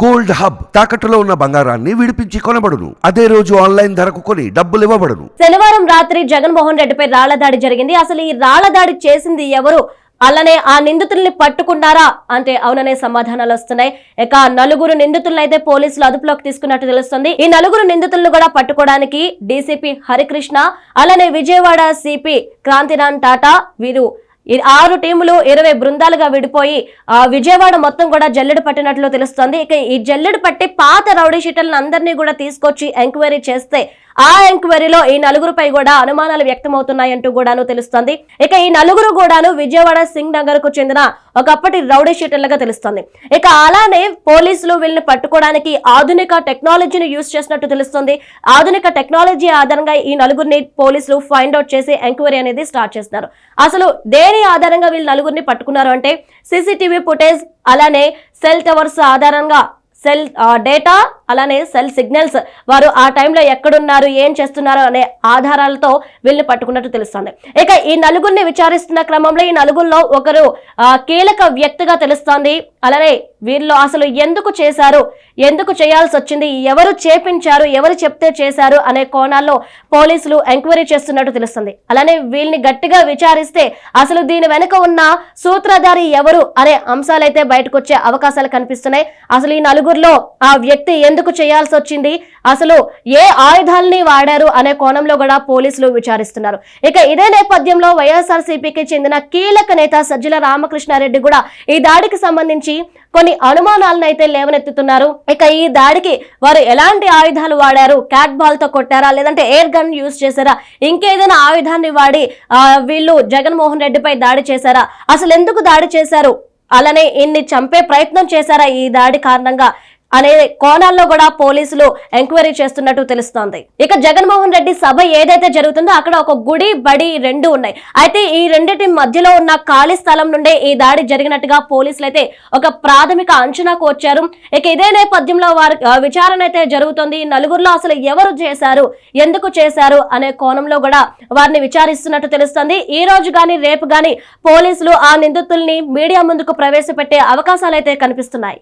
Gold hub తాకట్టులో ఉన్న బంగారాన్ని విడిపించి కొనబడును. అదే రోజు ఆన్లైన్ ధరకు కొని డబ్బులు ఇవ్వబడును. శనివారం రాత్రి జగన్మోహన్ రెడ్డిపై రాళ్ళ దాడి జరిగింది. అసలు ఈ రాళ్ళ దాడి చేసింది ఎవరు? అలానే ఆ నిందితుల్ని పట్టుకున్నారా? అంటే అవుననే సమాధానాలు వస్తున్నాయి. ఇక నలుగురు నిందితులను అయితే పోలీసులు అదుపులోకి తీసుకున్నట్టు తెలుస్తుంది. ఈ నలుగురు నిందితులను కూడా పట్టుకోవడానికి డీసీపీ హరికృష్ణ అలానే విజయవాడ సిపి క్రాంతిరాన్ టాటా వీరు ఆరు టీములు ఇరవై బృందాలుగా విడిపోయి ఆ విజయవాడ మొత్తం కూడా జల్లెడు పట్టినట్లు తెలుస్తోంది. ఇక ఈ జల్లెడు పట్టి పాత రౌడీ షీటర్లను అందరినీ కూడా తీసుకొచ్చి ఎంక్వైరీ చేస్తే ఆ ఎంక్వైరీలో ఈ నలుగురుపై కూడా అనుమానాలు వ్యక్తమవుతున్నాయంటూ కూడాను తెలుస్తోంది. ఇక ఈ నలుగురు కూడాను విజయవాడ సింగ్ నగర్కు చెందిన ఒకప్పటి రౌడీ షీటర్లుగా తెలుస్తోంది. ఇక అలానే పోలీసులు వీళ్ళని పట్టుకోవడానికి ఆధునిక టెక్నాలజీని యూజ్ చేసినట్టు తెలుస్తుంది. ఆధునిక టెక్నాలజీ ఆధారంగా ఈ నలుగురిని పోలీసులు ఫైండ్ అవుట్ చేసి ఎంక్వైరీ అనేది స్టార్ట్ చేస్తున్నారు. అసలు దేని ఆధారంగా వీళ్ళు నలుగురిని పట్టుకున్నారు అంటే సీసీటీవీ ఫుటేజ్ అలానే సెల్ టవర్స్ ఆధారంగా సెల్ డేటా అలానే సెల్ సిగ్నల్స్ వారు ఆ టైంలో ఎక్కడున్నారు ఏం చేస్తున్నారు అనే ఆధారాలతో వీళ్ళని పట్టుకున్నట్టు తెలుస్తుంది. ఇక ఈ నలుగురిని విచారిస్తున్న క్రమంలో ఈ నలుగురిలో ఒకరు కీలక వ్యక్తిగా తెలుస్తోంది. అలానే వీళ్ళు అసలు ఎందుకు చేశారు ఎందుకు చేయాల్సి వచ్చింది ఎవరు చేపించారు ఎవరు చెప్తే చేశారు అనే కోణాల్లో పోలీసులు ఎంక్వైరీ చేస్తున్నట్టు తెలుస్తుంది. అలానే వీళ్ళని గట్టిగా విచారిస్తే అసలు దీని వెనుక ఉన్న సూత్రధారి ఎవరు అనే అంశాలైతే బయటకు వచ్చే అవకాశాలు కనిపిస్తున్నాయి. అసలు ఈ నలుగురిలో ఆ వ్యక్తి ఎందుకు చేయాల్సి వచ్చింది? అసలు ఏ ఆయుధాలని వాడారు అనే కోణంలో కూడా పోలీసులు విచారిస్తున్నారు. ఇక ఇదే నేపథ్యంలో వైఎస్ఆర్ చెందిన కీలక నేత సజ్జల రామకృష్ణారెడ్డి కూడా ఈ దాడికి సంబంధించి కొన్ని అనుమానాలను అయితే లేవనెత్తుతున్నారు. ఇక ఈ దాడికి వారు ఎలాంటి ఆయుధాలు వాడారు? క్యాట్ బాల్తో కొట్టారా? లేదంటే ఎయిర్ గన్ యూజ్ చేశారా? ఇంకేదైనా ఆయుధాన్ని వాడి వీళ్ళు జగన్మోహన్ రెడ్డిపై దాడి చేశారా? అసలు ఎందుకు దాడి చేశారు? అలానే ఇన్ని చంపే ప్రయత్నం చేశారా ఈ దాడి కారణంగా? అనే కోణాల్లో కూడా పోలీసులు ఎంక్వైరీ చేస్తున్నట్టు తెలుస్తోంది. ఇక జగన్మోహన్ రెడ్డి సభ ఏదైతే జరుగుతుందో అక్కడ ఒక గుడి బడి రెండు ఉన్నాయి. అయితే ఈ రెండింటి మధ్యలో ఉన్న ఖాళీ స్థలం నుండే ఈ దాడి జరిగినట్టుగా పోలీసులు అయితే ఒక ప్రాథమిక అంచనాకు వచ్చారు ఇక ఇదే నేపథ్యంలో వారి విచారణ అయితే జరుగుతుంది. నలుగురులో నలుగురిలో అసలు ఎవరు చేశారు ఎందుకు చేశారు అనే కోణంలో కూడా వారిని విచారిస్తున్నట్టు తెలుస్తుంది. ఈ రోజు గాని రేపు గాని పోలీసులు ఆ నిందితుల్ని మీడియా ముందుకు ప్రవేశపెట్టే అవకాశాలు అయితే కనిపిస్తున్నాయి.